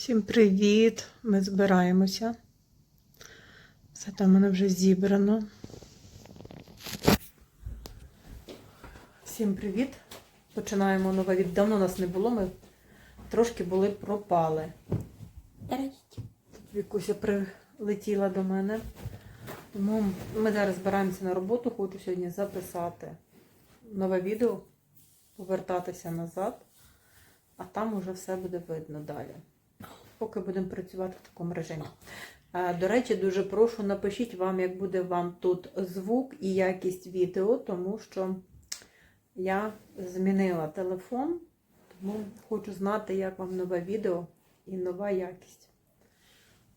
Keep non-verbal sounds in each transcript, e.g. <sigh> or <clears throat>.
Всім привіт! Ми збираємося. Все там у мене вже зібрано. Всім привіт! Починаємо нове від. Давно нас не було, ми трошки були пропали. Тут Вікуся прилетіла до мене. Тому ми зараз збираємося на роботу. Хочу сьогодні записати нове відео, повертатися назад, а там уже все буде видно далі. Поки будемо працювати в такому режимі. До речі, дуже прошу, напишіть вам, як буде вам тут звук і якість відео, тому що я змінила телефон, тому хочу знати, як вам нове відео і нова якість.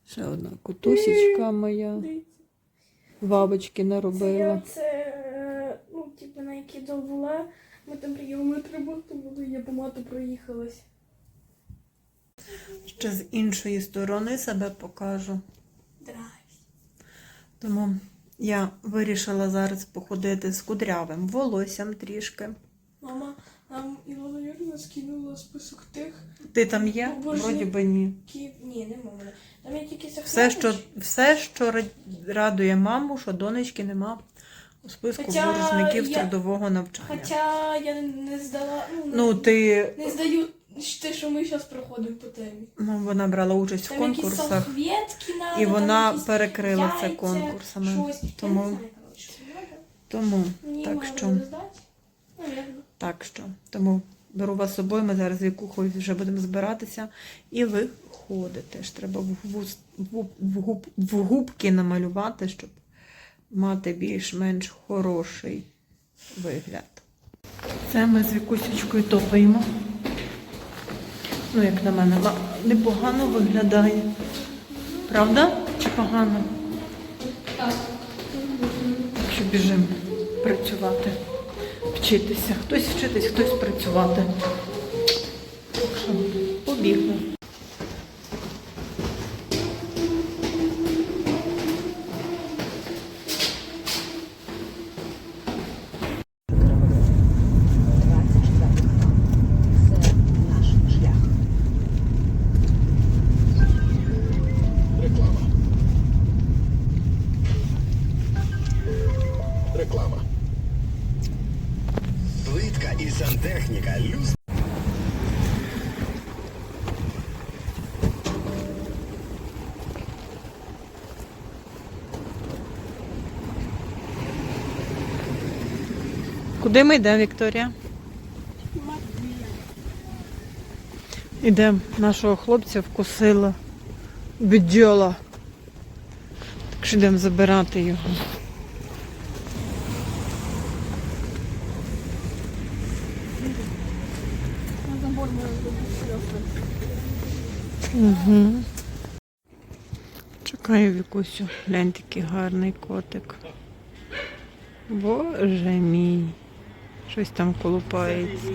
Ще одна кутусічка моя. Бабочки Це наробила. я це, е, ну, типу, на які була. Ми там прийомили роботу, буду, я по мату проїхалась. Ще з іншої сторони себе покажу. Тому я вирішила зараз походити з кудрявим волоссям трішки. Мама нам Ілона Юрівна скинула список тих, Ти там є? Вроді би ні. Ні, нема мене. Там є тільки Все, що, все, що радує маму, що донечки нема у списку боржників я- трудового навчання. Хоча я не здала, ну, не, Ну, ти не здаю те, що ми зараз проходимо по темі. ну, вона брала участь в Там якісь конкурсах, надо, і там вона якісь перекрила це конкурсами. Щось. Я не Тому, знаю, коротше, що надо. тому, Мені так що, буде здати. Наверно. так. так що, тому беру вас з собою, ми зараз з вікухою вже будемо збиратися і виходити. Ж треба в, в, губ- в, губ- в губки намалювати, щоб мати більш-менш хороший вигляд. Це ми з вікусечкою топаємо. Ну, як на мене, непогано виглядає. Правда? Чи погано? Так. Так що біжимо працювати, вчитися. Хтось вчитись, хтось працювати. Куди ми йдемо, Вікторія? Ідемо. Нашого хлопця вкусила бджола. Так що йдемо забирати його. Угу. Чекаю Вікусю. Глянь, такий гарний котик. Боже мій. Щось там колупається.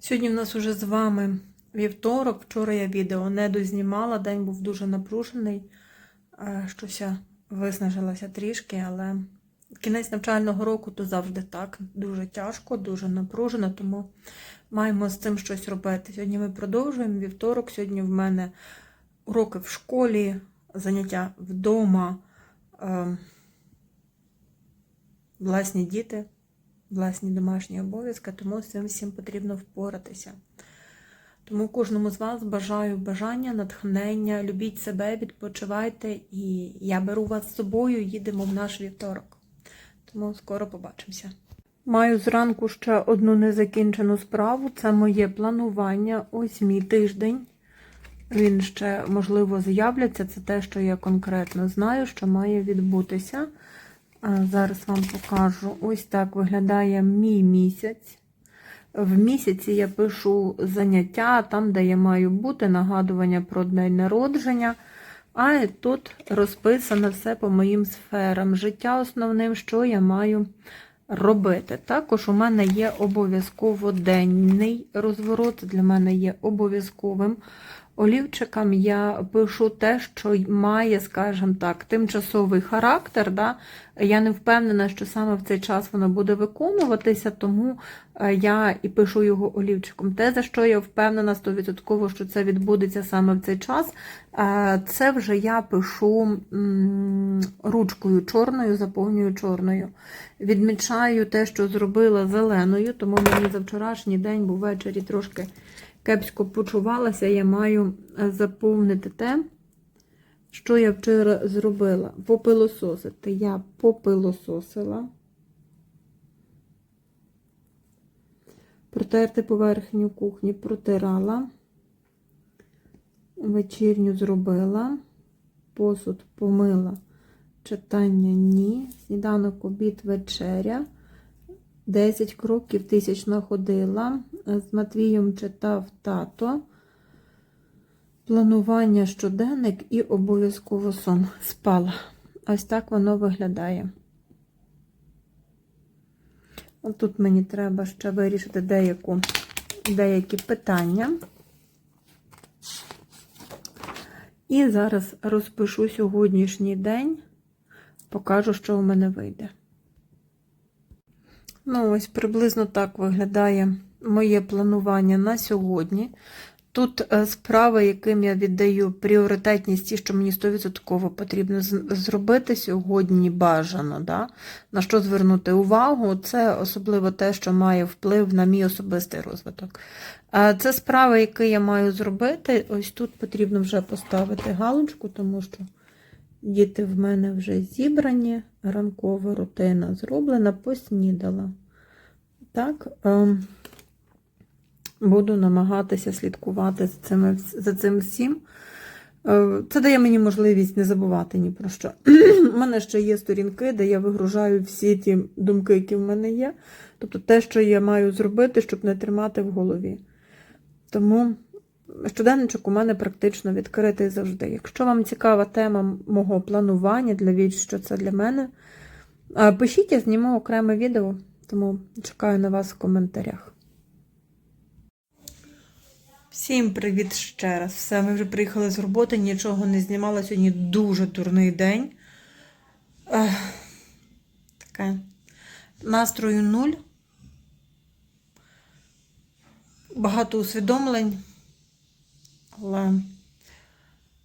Сьогодні в нас уже з вами вівторок. Вчора я відео не дознімала, день був дуже напружений. Е, Щось виснажилася трішки, але кінець навчального року то завжди так. Дуже тяжко, дуже напружено, тому маємо з цим щось робити. Сьогодні ми продовжуємо вівторок. Сьогодні в мене уроки в школі, заняття вдома, е, власні діти власні домашні обов'язки, тому з цим всім потрібно впоратися. Тому кожному з вас бажаю бажання, натхнення, любіть себе, відпочивайте, і я беру вас з собою, їдемо в наш вівторок. Тому скоро побачимося. Маю зранку ще одну незакінчену справу. Це моє планування. Ось мій тиждень. Він ще, можливо, з'являться. Це те, що я конкретно знаю, що має відбутися. Зараз вам покажу. Ось так виглядає мій місяць. В місяці я пишу заняття там, де я маю бути, нагадування про день народження. А тут розписано все по моїм сферам. Життя основним, що я маю робити. Також у мене є обов'язково денний розворот, для мене є обов'язковим. Олівчиком я пишу те, що має, скажімо так, тимчасовий характер. Да? Я не впевнена, що саме в цей час воно буде виконуватися, тому е, я і пишу його олівчиком. Те, за що я впевнена 100%, що це відбудеться саме в цей час, е, це вже я пишу ручкою чорною, заповнюю чорною. Відмічаю те, що зробила зеленою, тому мені за вчорашній день був ввечері трошки кепсько почувалася. Я маю е, заповнити те, що я вчора зробила. Попилососити. Я попилососила. Протерти поверхню кухні протирала. Вечірню зробила. Посуд помила. Читання ні. Сніданок, обід, вечеря. 10 кроків тисяч находила. З Матвієм читав тато. Планування щоденник і обов'язково сон. Спала. Ось так воно виглядає. От тут мені треба ще вирішити деяку, деякі питання. І зараз розпишу сьогоднішній день, покажу, що у мене вийде. Ну, ось приблизно так виглядає моє планування на сьогодні. Тут е, справи, яким я віддаю пріоритетність, ті, що мені 100% потрібно зробити сьогодні бажано. Да? На що звернути увагу, це особливо те, що має вплив на мій особистий розвиток. Е, Це справи, які я маю зробити. Ось тут потрібно вже поставити галочку, тому що діти в мене вже зібрані, ранкова рутина зроблена, поснідала. Так, ем, буду намагатися слідкувати за, цими, за цим всім. Е, Це дає мені можливість не забувати ні про що. <clears throat> У мене ще є сторінки, де я вигружаю всі ті думки, які в мене є. Тобто те, що я маю зробити, щоб не тримати в голові. Тому щоденничок у мене практично відкритий завжди. Якщо вам цікава тема мого планування для віч, що це для мене, е, пишіть, я зніму окреме відео, тому чекаю на вас в коментарях. Всім привіт ще раз. Все, ми вже приїхали з роботи, нічого не знімала. Сьогодні дуже дурний день. Ех, таке. Настрою нуль. Багато усвідомлень. Але,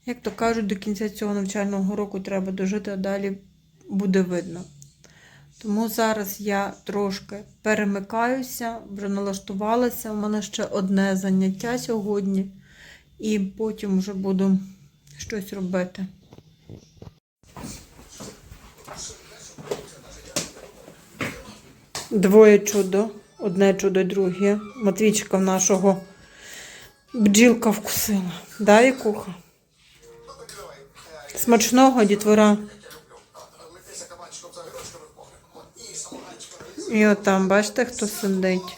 як то кажуть, до кінця цього навчального року треба дожити, а далі буде видно. Тому зараз я трошки перемикаюся, вже налаштувалася. У мене ще одне заняття сьогодні, і потім вже буду щось робити. Двоє чудо, одне чудо, друге. Матвійчика нашого бджілка вкусила. Да, Якуха? Смачного дітвора. І от там, бачите, хто сидить.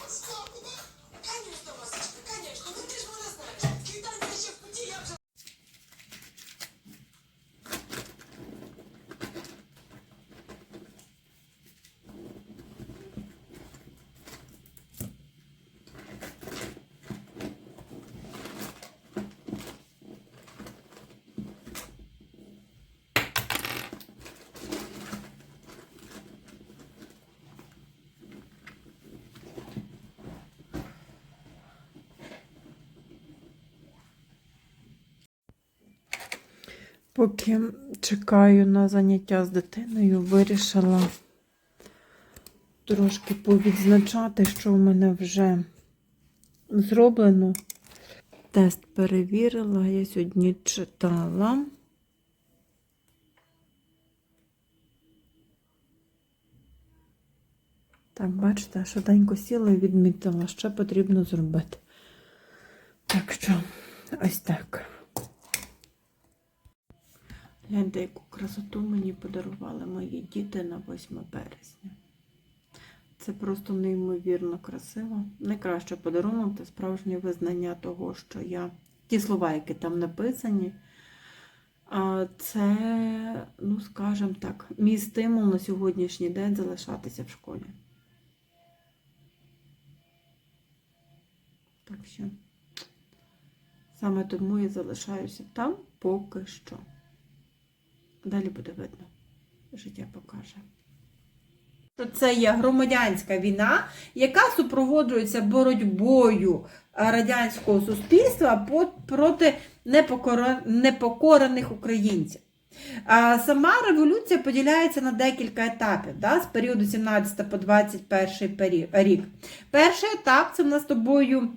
Поки чекаю на заняття з дитиною, вирішила трошки повідзначати, що в мене вже зроблено. Тест перевірила, я сьогодні читала. Так, бачите, швиденько сіла і відмітила, що потрібно зробити. Так що, ось так. Гляньте, яку красоту мені подарували мої діти на 8 березня. Це просто неймовірно красиво. Найкраще подарунок це справжнє визнання того, що я. Ті слова, які там написані, це, ну скажімо так, мій стимул на сьогоднішній день залишатися в школі. Так що саме тому я залишаюся там поки що. Далі буде видно. Життя покаже. Це є громадянська війна, яка супроводжується боротьбою е, радянського суспільства проти непокорених українців. Сама революція поділяється на декілька етапів да, з періоду 17 по 21 рік. Перший етап це в нас тобою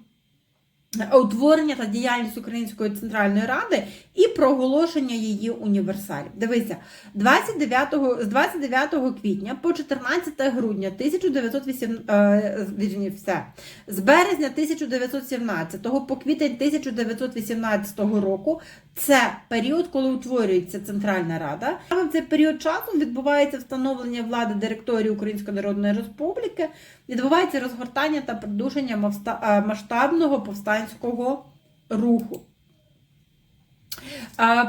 утворення та діяльність Української центральної ради і проголошення її універсалів. Дивися, 29, з 29 квітня по 14 грудня 1908, е, все, з березня 1917 по квітень 1918 року це період, коли утворюється Центральна Рада. Саме в цей період часу відбувається встановлення влади директорії Української Народної Республіки, відбувається розгортання та придушення масштабного повстанського руху.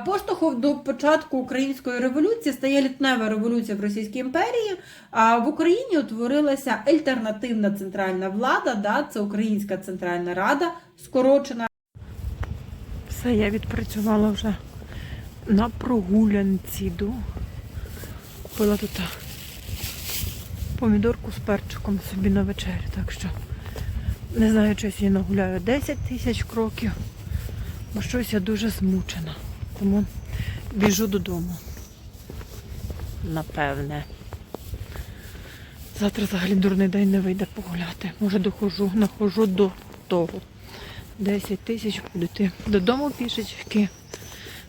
Поштовхом до початку української революції стає літнева революція в Російській імперії. А в Україні утворилася альтернативна центральна влада, да, це Українська Центральна Рада, скорочена. Все, я відпрацювала вже на прогулянці. Йду. Купила тут помідорку з перчиком собі на вечерю. Так що не знаю, чи я нагуляю 10 тисяч кроків, бо щось я дуже змучена. Тому біжу додому. Напевне. Завтра взагалі дурний день не вийде погуляти. Може дохожу, нахожу до того. 10 тисяч буду йти додому пішечки.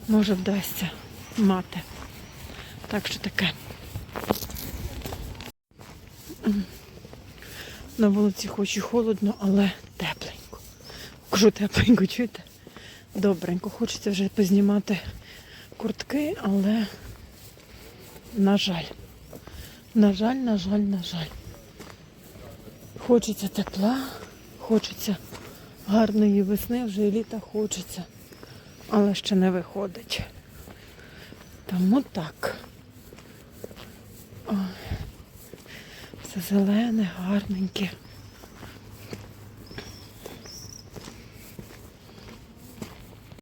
Може вдасться мати. Так що таке. На вулиці хоч і холодно, але тепленько. Кажу тепленько, чуєте? Добренько. Хочеться вже познімати куртки, але на жаль. На жаль, на жаль, на жаль. Хочеться тепла, хочеться гарної весни, вже і літа хочеться, але ще не виходить. Тому так. Ой. Все зелене, гарненьке.